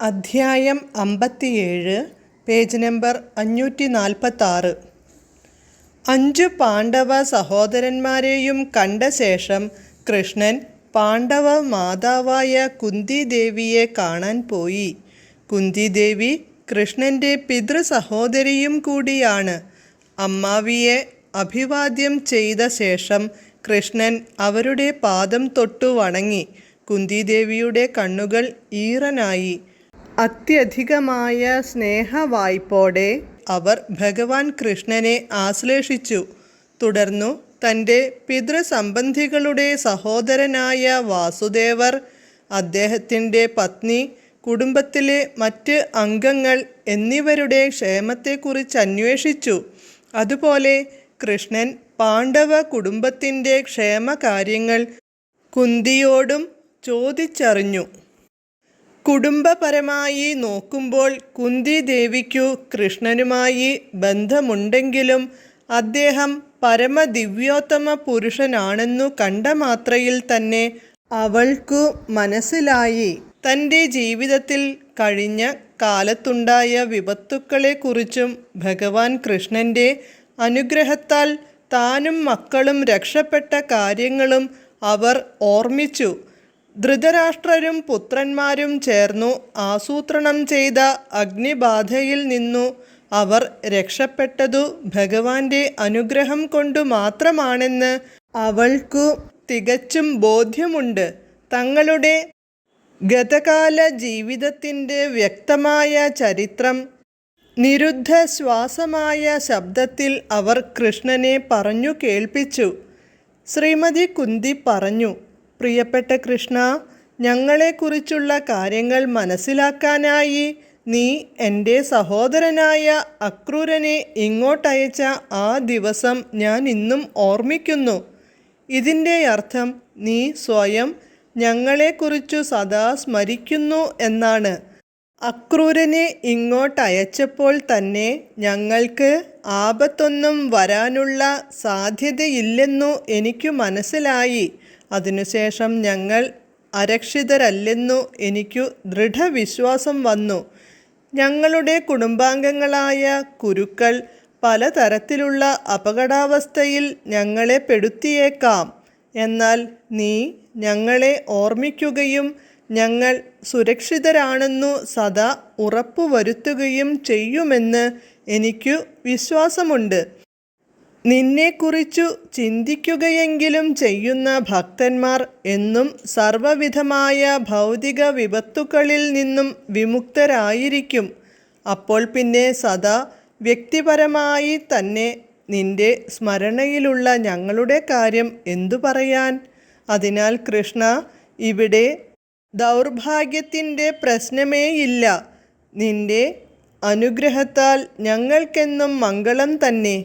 അധ്യായം അമ്പത്തിയേഴ് page number അഞ്ഞൂറ്റി നാൽപ്പത്താറ് അഞ്ചു പാണ്ഡവ സഹോദരന്മാരെയും കണ്ട ശേഷം കൃഷ്ണൻ പാണ്ഡവ മാതാവായ കുന്തിദേവിയെ കാണാൻ പോയി. കുന്തിദേവി കൃഷ്ണന്റെ പിതൃ സഹോദരിയും കൂടിയാണ്. അമ്മാവിയെ അഭിവാദ്യം ചെയ്ത ശേഷം കൃഷ്ണൻ അവരുടെ പാദം തൊട്ടു വണങ്ങി. കുന്തിദേവിയുടെ കണ്ണുകൾ ഈറനായി. അത്യധികമായ സ്നേഹവായ്പോടെ അവർ ഭഗവാൻ കൃഷ്ണനെ ആശ്ലേഷിച്ചു. തുടർന്നു തന്റെ പിതൃസംബന്ധികളുടെ സഹോദരനായ വാസുദേവർ അദ്ദേഹത്തിന്റെ പത്നി കുടുംബത്തിലെ മറ്റ് അംഗങ്ങൾ എന്നിവരുടെ ക്ഷേമത്തെക്കുറിച്ച് അന്വേഷിച്ചു. അതുപോലെ കൃഷ്ണൻ പാണ്ഡവ കുടുംബത്തിന്റെ ക്ഷേമകാര്യങ്ങൾ കുന്തിയോടും ചോദിച്ചറിഞ്ഞു. കുടുംബപരമായി നോക്കുമ്പോൾ കുന്തി ദേവിക്കു കൃഷ്ണനുമായി ബന്ധമുണ്ടെങ്കിലും അദ്ദേഹം പരമദിവ്യോത്തമ പുരുഷനാണെന്നു കണ്ട മാത്രയിൽ തന്നെ അവൾക്കു മനസ്സിലായി. തന്റെ ജീവിതത്തിൽ കഴിഞ്ഞ കാലത്തുണ്ടായ വിപത്തുക്കളെക്കുറിച്ചും ഭഗവാൻ കൃഷ്ണന്റെ അനുഗ്രഹത്താൽ താനും മക്കളും രക്ഷപ്പെട്ട കാര്യങ്ങളും അവർ ഓർമ്മിച്ചു. ധൃതരാഷ്ട്രരും പുത്രന്മാരും ചേർന്നു ആസൂത്രണം ചെയ്ത അഗ്നിബാധയിൽ നിന്നു അവർ രക്ഷപ്പെട്ടതു ഭഗവാന്റെ അനുഗ്രഹം കൊണ്ടു മാത്രമാണെന്ന് അവൾക്കു തികച്ചും ബോധ്യമുണ്ട്. തങ്ങളുടെ ഗതകാല ജീവിതത്തിന്റെ വ്യക്തമായ ചരിത്രം നിരുദ്ധ ശ്വാസമായ ശബ്ദത്തിൽ അവർ കൃഷ്ണനെ പറഞ്ഞു കേൾപ്പിച്ചു. ശ്രീമതി കുന്തി പറഞ്ഞു പ്രിയപ്പെട്ട കൃഷ്ണ ഞങ്ങളെക്കുറിച്ചുള്ള കാര്യങ്ങൾ മനസ്സിലാക്കാനായി നീ എന്റെ സഹോദരനായ അക്രൂരനെ ഇങ്ങോട്ടയച്ച ആ ദിവസം ഞാൻ ഇന്നും ഓർമ്മിക്കുന്നു. ഇതിന്റെ അർത്ഥം നീ സ്വയം ഞങ്ങളെക്കുറിച്ചു സദാ സ്മരിക്കുന്നു എന്നാണ്. അക്രൂരനെ ഇങ്ങോട്ടയച്ചപ്പോൾ തന്നെ ഞങ്ങൾക്ക് ആപത്തൊന്നും വരാനുള്ള സാധ്യതയില്ലെന്നു എനിക്കു മനസ്സിലായി. അതിനുശേഷം ഞങ്ങൾ അരക്ഷിതരല്ലെന്നു എനിക്കു ദൃഢവിശ്വാസം വന്നു. ഞങ്ങളുടെ കുടുംബാംഗങ്ങളായ കുരുക്കൾ പലതരത്തിലുള്ള അപകടാവസ്ഥയിൽ ഞങ്ങളെ പെടുത്തിയേക്കാം. എന്നാൽ നീ ഞങ്ങളെ ഓർമ്മിക്കുകയും ഞങ്ങൾ സുരക്ഷിതരാണെന്നു സദാ ഉറപ്പുവരുത്തുകയും ചെയ്യുമെന്ന് എനിക്കു വിശ്വാസമുണ്ട്. നിന്നെക്കുറിച്ചു ചിന്തിക്കുകയെങ്കിലും ചെയ്യുന്ന ഭക്തന്മാർ എന്നും സർവവിധമായ ഭൗതിക വിപത്തുക്കളിൽ നിന്നും വിമുക്തരായിരിക്കും. അപ്പോൾ പിന്നെ സദാ വ്യക്തിപരമായി തന്നെ നിന്റെ സ്മരണയിലുള്ള ഞങ്ങളുടെ കാര്യം എന്തു പറയാൻ? അതിനാൽ കൃഷ്ണ ഇവിടെ ദൗർഭാഗ്യത്തിന്റെ പ്രശ്നമേയില്ല. നിന്റെ അനുഗ്രഹത്താൽ ഞങ്ങൾക്കെന്നും മംഗളം തന്നെ.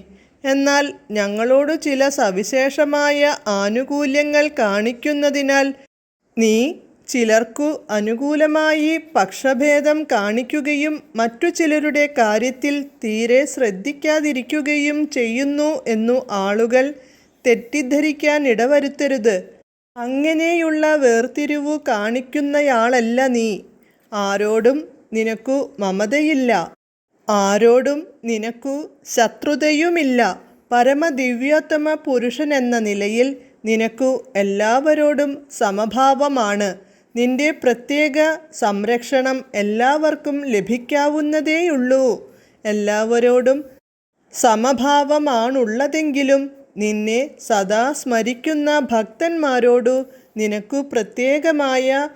എന്നാൽ ഞങ്ങളോട് ചില സവിശേഷമായ ആനുകൂല്യങ്ങൾ കാണിക്കുന്നതിനാൽ നീ ചിലർക്കു അനുകൂലമായി പക്ഷഭേദം കാണിക്കുകയും മറ്റു ചിലരുടെ കാര്യത്തിൽ തീരെ ശ്രദ്ധിക്കാതിരിക്കുകയും ചെയ്യുന്നു എന്നു ആളുകൾ തെറ്റിദ്ധരിക്കാൻ ഇടവരുത്തരുത്. അങ്ങനെയുള്ള വേർതിരിവു കാണിക്കുന്നയാളല്ല നീ. ആരോടും നിനക്കു മമതയില്ല. ആരോടും നിനക്കു ശത്രുതയുമില്ല. പരമദിവ്യോത്തമ പുരുഷനെന്ന നിലയിൽ നിനക്കു എല്ലാവരോടും സമഭാവമാണ്. നിന്റെ പ്രത്യേക സംരക്ഷണം എല്ലാവർക്കും ലഭിക്കാവുന്നതേയുള്ളൂ. എല്ലാവരോടും സമഭാവമാണുള്ളതെങ്കിലും നിന്നെ സദാ സ്മരിക്കുന്ന ഭക്തന്മാരോടു നിനക്കു പ്രത്യേകമായ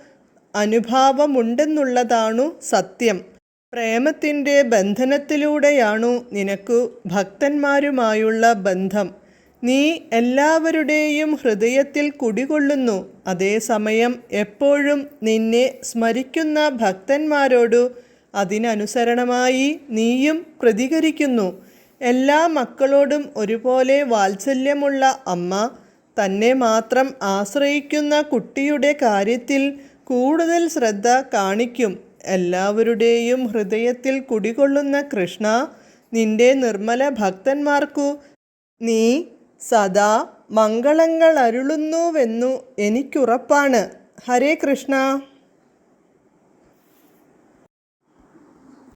അനുഭാവമുണ്ടെന്നുള്ളതാണു സത്യം. പ്രേമത്തിന്റെ ബന്ധനത്തിലൂടെയാണു നിനക്കു ഭക്തന്മാരുമായുള്ള ബന്ധം. നീ എല്ലാവരുടെയും ഹൃദയത്തിൽ കുടികൊള്ളുന്നു. അതേസമയം എപ്പോഴും നിന്നെ സ്മരിക്കുന്ന ഭക്തന്മാരോടു അതിനനുസരണമായി നീയും പ്രതികരിക്കുന്നു. എല്ലാ മക്കളോടും ഒരുപോലെ വാത്സല്യമുള്ള അമ്മ തന്നെ മാത്രം ആശ്രയിക്കുന്ന കുട്ടിയുടെ കാര്യത്തിൽ കൂടുതൽ ശ്രദ്ധ കാണിക്കും. എല്ലാവരുടെയും ഹൃദയത്തിൽ കുടികൊള്ളുന്ന കൃഷ്ണ നിന്റെ നിർമ്മല ഭക്തന്മാർക്കു നീ സദാ മംഗളങ്ങൾ അരുളുന്നുവെന്നു എനിക്കുറപ്പാണ്. ഹരേ കൃഷ്ണ.